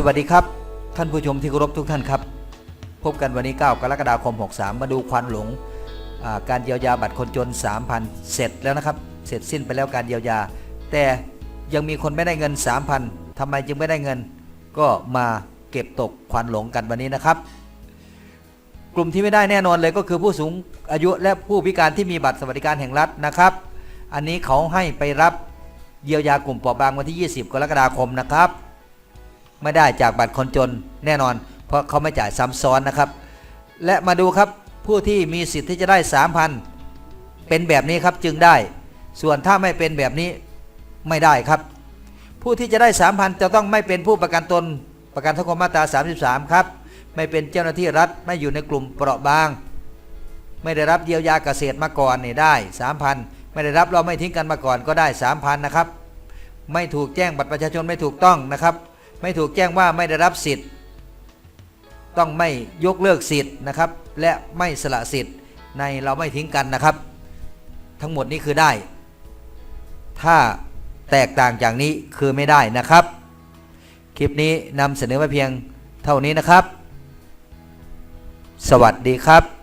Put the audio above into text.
สวัสดีครับ ท่านผู้ชมที่เคารพทุกท่านครับ พบกันวันนี้ 9 กรกฎาคม 63 มาดูควันหลงการเยียวยาบัตรคนจน 3,000 เสร็จแล้วนะครับ เสร็จสิ้นไปแล้วการเยียวยา แต่ยังมีคนไม่ได้เงิน 3,000ทำไมจึงไม่ได้เงิน ก็มาเก็บตกควันหลงกันวันนี้นะครับ กลุ่มที่ไม่ได้แน่นอนเลยก็คือผู้สูงอายุและผู้พิการที่มีบัตรสวัสดิการแห่งรัฐนะครับ อันนี้เขาให้ไปรับเยียวยากลุ่มเปราะบางวันที่ 20 กรกฎาคมนะครับ ไม่ได้จากบัตรคนจนแน่นอน เพราะเขาไม่จ่ายซ้ำซ้อนนะครับ และมาดูครับผู้ที่มีสิทธิ์ที่จะได้ 3,000 เป็นแบบนี้ครับจึงได้ ส่วนถ้าไม่เป็นแบบนี้ไม่ได้ครับ ผู้ที่จะได้ 3,000 จะต้องไม่เป็นผู้ประกันตนประกันสังคมมาตรา 33 ครับ ไม่เป็นเจ้าหน้าที่รัฐไม่อยู่ในกลุ่มเปราะบาง ไม่ได้รับเยียวยาเกษตรมาก่อนเนี่ยได้ 3,000 ไม่ได้รับเราไม่ทิ้งกันมาก่อนก็ได้ 3,000 นะครับ ไม่ถูกแจ้งบัตรประชาชนไม่ถูกต้องนะครับ ไม่ถูกแจ้งว่าไม่ได้รับสิทธิ์ ต้องไม่ยกเลิกสิทธิ์นะครับ และไม่สละสิทธิ์ในเราไม่ทิ้งกันนะครับ ทั้งหมดนี้คือได้ ถ้าแตกต่างจากนี้คือไม่ได้นะครับ คลิปนี้นำเสนอมาเพียงเท่านี้นะครับ สวัสดีครับ